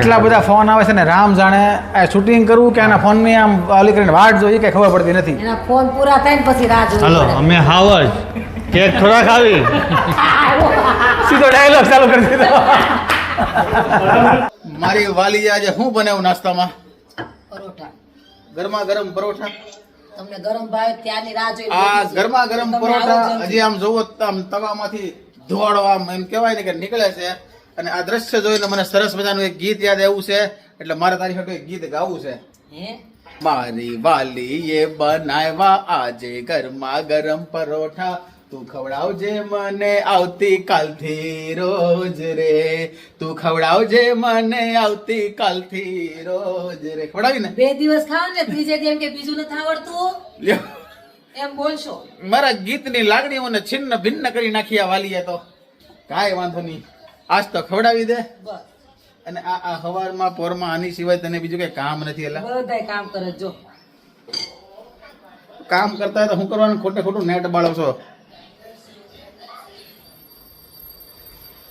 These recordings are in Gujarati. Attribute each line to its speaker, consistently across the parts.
Speaker 1: એટલા બધા ફોન આવે છે ને રામ જાણે આ શૂટિંગ કરવું કે એના ફોનની આમ ઓલી કરીને વાટ જોઈએ કે ખબર પડતી નથી.
Speaker 2: એના ફોન પૂરા થાય ને પછી રાહ જોઈએ
Speaker 3: હલો અમે હાવ જ કેક થોડા ખાવી
Speaker 1: સીધો ડાયલોગ ચાલુ કરી દીધો.
Speaker 4: મારી વાલી આજે શું બનાવ્યું નાસ્તામાં?
Speaker 2: પરોઠા.
Speaker 4: ગરમા ગરમ પરોઠા?
Speaker 2: તમને ગરમ ભાવે ત્યાંની રાહ જોઈ
Speaker 4: આ ગરમા ગરમ પરોઠા હજી આમ જોવો તો આમ તવામાંથી ધોળવા આમ એમ કહેવાય ને કે નીકળે છે. અને આ દ્રશ્ય જોઈને મને સરસ મજાનું એક ગીત યાદ આવ્યું છે. એટલે મારે તારી સાથે એક ગીત ગાવું છે.
Speaker 2: હે?
Speaker 4: મારી વાલીએ બનાવ્યા આજે ગરમા ગરમ પરોઠા. તું ખવડાવજે મને આવતી કાલથી રોજ રે. તું ખવડાવજે મને આવતી કાલથી રોજ રે. ખવડાવી ને
Speaker 2: બે દિવસ ખાવ ને ત્રીજે દિવસ કે બીજું નથી આવડતું. એમ બોલશો.
Speaker 4: મારા ગીતની લાગણીઓને છિન્ન ભિન્ન કરી નાખી આ વાલીએ તો. કાંઈ વાંધો નહીં. આજ તો ખવડાવી દે. અને આ આ હવારમાં પોરમાં આની સિવાય તને બીજું કઈ કામ નથી એટલે
Speaker 2: બધાય કામ કરે જો.
Speaker 4: કામ કરતા હોય તો હું કરવાનું? ખોટે ખોટું નેટ બાળવશો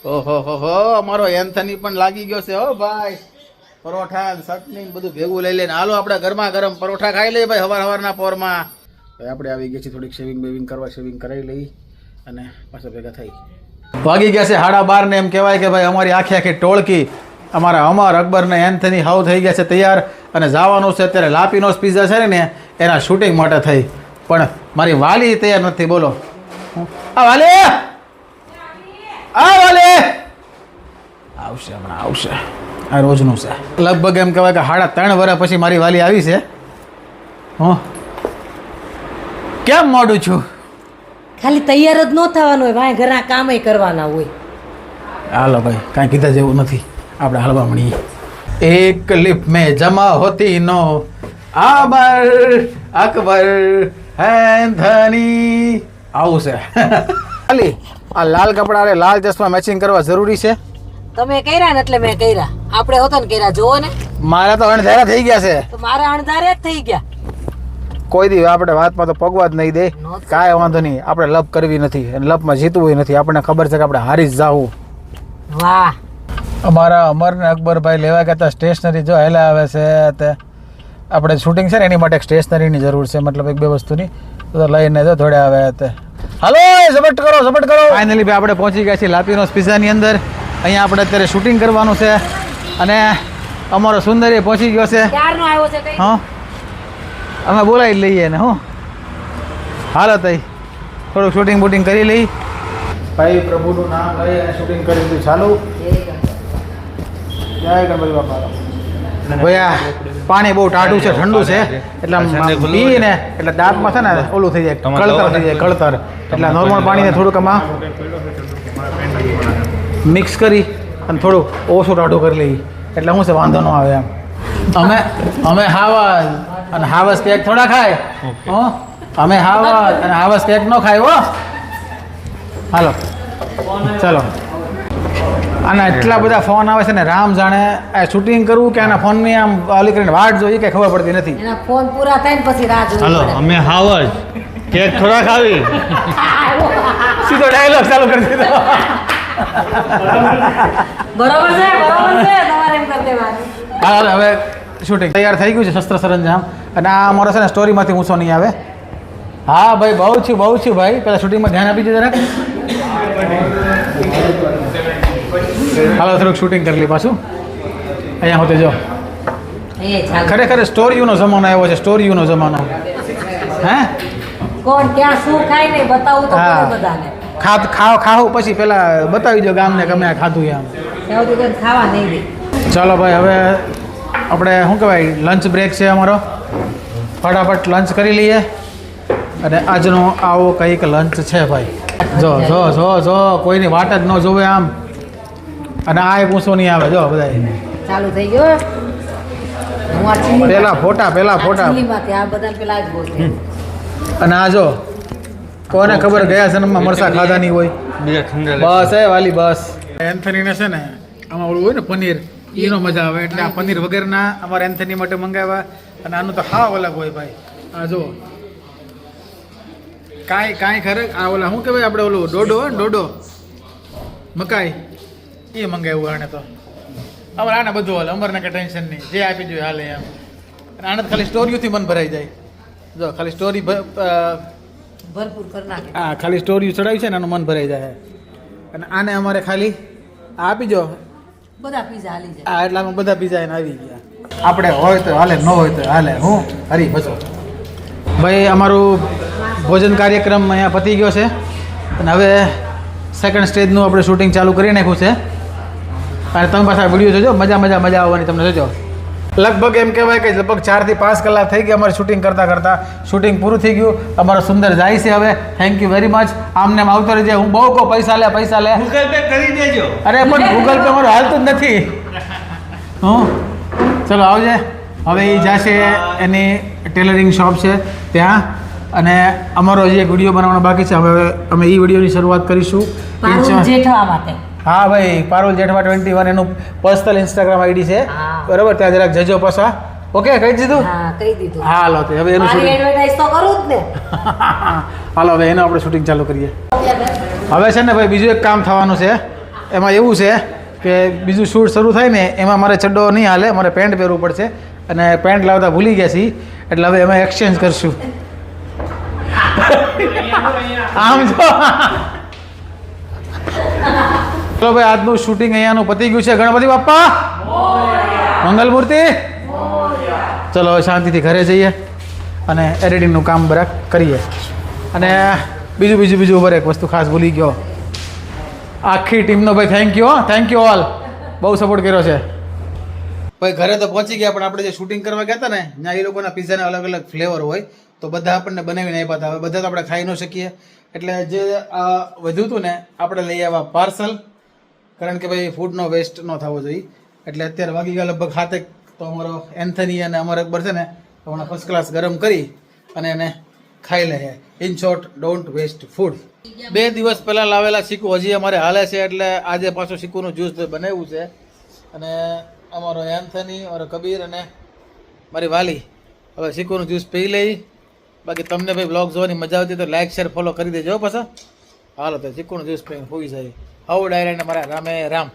Speaker 4: ઓહો હો હો અમારો એન્થની પણ લાગી ગયો છે હો ભાઈ. પરોઠા ચટણી બધું ભેગું લઈ લઈને. હાલો આપણે ગરમા ગરમ પરોઠા ખાઈ લઈએ ભાઈ હવાર હવારના પોરમાં. ભાઈ આપણે આવી ગયા છીએ થોડીક શેવિંગ બેવિંગ કરવા શેવિંગ કરાવી લઈ. અને પાછા ભેગા થઈ.
Speaker 1: વાગી ગયા છે હાડા બાર ને એમ કહેવાય કે ભાઈ અમારી આખી આખી ટોળકી, અમારા અમર અકબર ને એન્થની હાવ થઈ ગયા છે તૈયાર અને જવાનું છે અત્યારે લાપીનો પિઝા છે ને એના શૂટિંગ માટે થઈ. પણ મારી વાલી તૈયાર નથી, બોલો. આ વાલી! આ વાલી! આવશે હમણાં, આવશે. આ રોજનું છે. લગભગ એમ કહેવાય કે સાડા ત્રણ વર્ષ પછી મારી વાલી આવી છે. હું. કેમ મોડું છું?
Speaker 2: ખાલી તૈયાર જ ન થવાનું હોય ભાઈ ઘરના કામય કરવાના હોય.
Speaker 1: હાલો ભાઈ કાંઈ કીધા જેવું નથી. આપણે હાલવા મળીએ. એક લિપ મેં જમા હોતી નો આબર અકબર હેન્થની આવું છે. ખાલી આ લાલ કપડા રે લાલ ચશ્મા મેચિંગ કરવા જરૂરી છે?
Speaker 2: તમે કર્યા ને એટલે મેં કર્યા. આપણે હોતા ને કર્યા. જોવો ને.
Speaker 1: મારા તો અણધારા થઈ ગયા છે.
Speaker 2: તો મારા અણધારે જ થઈ ગયા.
Speaker 1: કોઈ દી આપણે વાતમાં તો પગવા જ નહીં દે. કાંઈ વાંધો નહીં. આપણે લપ કરવી નથી અને લપમાં જીતવું નથી. આપણને ખબર છે કે આપણે હારી જ જાવું
Speaker 2: વાહ.
Speaker 1: અમારા અમર ને અકબરભાઈ લેવા ગયા સ્ટેશનરી જો હેલા આવે છે તે આપણે શૂટિંગ છે ને એની માટે એક સ્ટેશનરીની જરૂર છે મતલબ એક બે વસ્તુની. તો લઈને જો થોડે આવે તે. હાલો સબટ કરો સબટ કરો. ફાઇનલી ભાઈ આપણે પહોંચી ગયા છીએ લાપીનોસ પિઝાની અંદર. અહીંયા આપણે અત્યારે શૂટિંગ કરવાનું છે. અને અમારો સુંદરી પહોંચી ગયો છે.
Speaker 2: ક્યારનો આવ્યો છે કઈ?
Speaker 1: હા? અમે બોલાવી જ લઈએ ને હું. હાલો તઈ. થોડુંક શૂટિંગ બૂટિંગ કરી લઈ. ભાઈ પ્રભુનું નામ લઈ અને શૂટિંગ કરી દીધું ચાલુ. જય ગણપતિ બાપા. ભાઈ પાણી બહુ ટાઢું છે ઠંડુ છે. એટલે આમ પી ને એટલે દાંતમાં છે ને ઓલું થઈ જાય કળતર થઈ જાય કળતર. એટલે નોર્મલ પાણીને થોડુંક આમાં મિક્સ કરી અને થોડું ઓછું ટાઢું કરી લઈએ. એટલે હું છે વાંધો ન આવે એમ. અમે અમે હાવસ અને હાવસ કેક થોડા ખાય. હો? અમે હાવસ અને હાવસ કેક ન ખાય હો? હાલો. ચાલો. આના એટલા બધા ફોન આવે છે ને રામ જાણે આ શૂટિંગ કરવું કે આના ફોનની આમ ઓલી કરીને વાટ જોઈએ કે ખબર પડતી નથી.
Speaker 2: એના ફોન પૂરા થાય ને પછી રાહ
Speaker 3: હાલો અમે હાવ કેક થોડા ખાવી.
Speaker 1: સીધો ડાયલોગ ચાલુ કરી દીધો.
Speaker 2: બરોબર છે બરોબર છે તમારે એમ કરી દેવાનું.
Speaker 1: હાલ હવે શૂટિંગ તૈયાર થઈ ગયું છે શસ્ત્ર સરંજામ. અને આ અમારો છે ને સ્ટોરીમાંથી ઊંચો નહીં આવે. હા ભાઈ બહુ છું બહુ છું ભાઈ. પેલા શૂટિંગમાં ધ્યાન આપી દીધું જરાક. હાલો થોડુંક શૂટિંગ કરી લઈ પાછું. અહીંયા હોતે જો. ખરેખર સ્ટોરીઓનો જમાનો આવ્યો છે સ્ટોરીઓનો જમાનો. હે?
Speaker 2: કોણ ક્યાં શું ખાય ને બતાવું તો બધાને.
Speaker 1: ખાવ ખાવું પછી પેલા બતાવી દો ગામને ગમે ખાધું એમ.
Speaker 2: ખાવા નહીં
Speaker 1: ચાલો ભાઈ હવે આપણે શું કહેવાય લંચ બ્રેક છે અમારો. ફટાફટ લંચ કરી લઈએ. અને આજનો આવો કંઈક લંચ છે ભાઈ. જો જો જો જો કોઈની વાટ જ ન જોવે આમ. અને આ પૂછો નહીં આવે જો બધા
Speaker 2: ચાલુ થઈ ગયો
Speaker 1: પેલા ફોટા પેલા ફોટા અને આ જો કોને ખબર ગયા જન્મમાં મરસા ખાધા નહીં હોય? બસ એ વાલી બસ. એન્થનીને છે ને આમાં ઓળું હોય ને પનીર. એનો મજા આવે એટલે આ પનીર વગરના અમારે એન્થની માટે મંગાવ્યા અને આનું તો હાવ અલગ હોય ભાઈ. આ જો કાંઈ કાંઈ ખરે આ ઓલા શું કહેવાય આપણે ઓલું ડોડો ડોડો. મકાઈ. એ મંગાવ્યું આણે તો. અમારે આને બધું હાલે અમારને કઈ ટેન્શન નહીં. જે આપી જોઈએ હાલે એમ. અને આને ખાલી સ્ટોરીઓથી મન ભરાઈ જાય. જો ખાલી સ્ટોરી
Speaker 2: ભરપૂર કરી નાખે.
Speaker 1: હા ખાલી સ્ટોરી ચડાવી છે ને એનું મન ભરાઈ જાય. અને આને અમારે ખાલી આ આપી જો
Speaker 2: બધા પીઝા હાલી જાય.
Speaker 1: એટલામાં બધા પીઝા એને આવી ગયા. આપણે હોય તો હાલે ન હોય તો હાલે. હું? હરી બચો ભાઈ અમારું ભોજન કાર્યક્રમ અહીંયા પતી ગયો છે. અને હવે સેકન્ડ સ્ટેજનું આપણે શૂટિંગ ચાલુ કરી નાખ્યું છે. અને તમે પાછા વીડિયો જોજો. મજા મજા મજા આવવાની તમને જોજો. લગભગ એમ કહેવાય કે લગભગ ચારથી પાંચ કલાક થઈ ગયા અમારે શૂટિંગ કરતાં કરતાં. શૂટિંગ પૂરું થઈ ગયું. અમારો સુંદર જાય છે હવે. થેન્ક યુ વેરી મચ આમને આમ આવતો રહેજે. હું બહુ કહું પૈસા લે પૈસા લે.
Speaker 3: ગૂગલ પે કરી દેજો.
Speaker 1: અરે પણ ગૂગલ પે મારું હાલતું જ નથી. હું? ચલો આવજે. હવે એ જશે એની ટેલરિંગ શોપ છે ત્યાં. અને અમારો હજી એક વીડિયો બનાવવાનો બાકી છે હવે અમે એ વિડીયોની શરૂઆત કરીશું.
Speaker 2: જેઠવા માટે.
Speaker 1: હા ભાઈ પારુલ જેઠવા ટ્વેન્ટી વન એનું પર્સનલ ઇન્સ્ટાગ્રામ આઈડી છે. બરોબર ત્યાં જરાક જજો પાછા ઓકે કહી દીધું?
Speaker 2: હા કહી દીધું.
Speaker 1: હાલો તો હવે એનું શૂટિંગ
Speaker 2: એડવર્ટાઈઝ તો કરું જ ને.
Speaker 1: હાલો હવે એનું આપણે શૂટિંગ ચાલુ કરીએ. હવે છે ને ભાઈ બીજું એક કામ થવાનું છે. એમાં એવું છે કે બીજું શૂટ શરૂ થાય ને એમાં મારે ચડ્ડો નહીં હાલે મારે પેન્ટ પહેરવું પડશે. અને પેન્ટ લાવતા ભૂલી ગયા છીએ એટલે હવે એમાં એક્સચેન્જ કરશું. આમ જો. ચલો ભાઈ, આજનું શૂટિંગ અહીંયાનું પતી ગયું છે. ગણપતિ મંગલ મૂર્તિ ચલો, હવે શાંતિથી ઘરે જઈએ અને એડિટિંગનું કામ બરાબર કરીએ. અને બીજું બીજું બીજું ઉપર એક વસ્તુ ખાસ ભૂલી ગયો. આખી ટીમનો ભાઈ thank you thank you all બહુ સપોર્ટ કર્યો છે. ભાઈ, ઘરે તો પહોંચી ગયા, પણ આપણે જે શૂટિંગ કરવા ગયા હતા ને, ત્યાં એ લોકોના પિઝાના અલગ અલગ ફ્લેવર હોય, તો બધા આપણને બનાવીને આપ્યા હતા. હવે બધા તો આપણે ખાઈ ન શકીએ. એટલે જે વધ્યું હતું ને, આપણે લઈ આવ્યા પાર્સલ કારણ કે ભાઈ ફૂડનો વેસ્ટ ન થવો જોઈએ. એટલે અત્યારે વાગી ગયા લગભગ હાથે તો અમારો એન્થની અને અમારો અકબર છે ને હમણાં ફર્સ્ટ ક્લાસ ગરમ કરી અને એને ખાઈ લે in short don't waste food બે દિવસ પહેલાં લાવેલા સિક્કો હજી અમારે હાલે છે એટલે આજે પાછું સિક્કોનું જ્યુસ બનાવ્યું છે. અને અમારો એન્થની અમારો કબીર અને મારી વાલી હવે સિક્કોનું જ્યુસ પી લઈ. બાકી તમને ભાઈ બ્લોગ જોવાની મજા આવતી તો લાઇક શેર ફોલો કરી દેજો પાછા. હાલો તો સિક્કોનું જ્યુસ પીને હોઈ જાય. હવ ડાયરેક્ટ મારા રામે રામ.